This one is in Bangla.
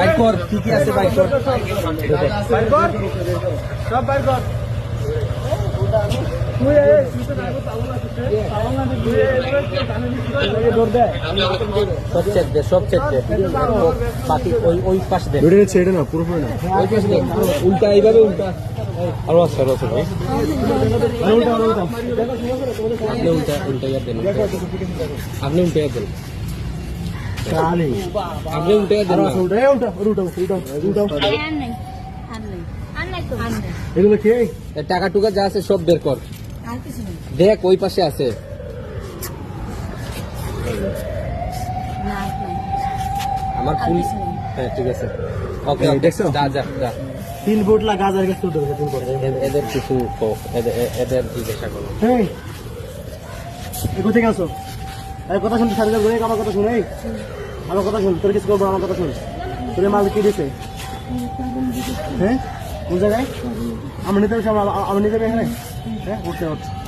বাইর কর কি কি আছে বাইর কর সব কর দে সব চেক দে সব চেক দে। বাকি ওই ওই পাশ দে। ভিডিও ছেড়ে না পুরো না। ওই পাশ দে। উল্টা এইভাবে উল্টা। আরও আরও আপনি উল্টা উল্টা দেন আপনি উল্টা দেন। আপনি উল্টা দেন না। আর নাই আর নাই আর নাই তো এগুলো খেয়ে টাকা টুকা যা আছে সব বের কর। আর কিছু নেই দেখ ওই পাশে আছে। আমার ফুল হ্যাঁ ঠিক আছে। ওকে এই, দেখছ? যা যা যা। তিন ফুট লাগা গাজার গাছ তুলতে হবে তিন ফুট এদের কিছু কো, এদের জিজ্ঞাসা করো। কোথায় গেছো কথা শুনতে সাথে ঘুরে আমার কথা শুনে আমার কথা শুন, তোর কিছু করব আমার কথা শুন। তোর মাল কি দিছে? হ্যাঁ? কোন জায়গায়? আমি নিতে আমি নিতে হ্যাঁ উঠতে উঠছে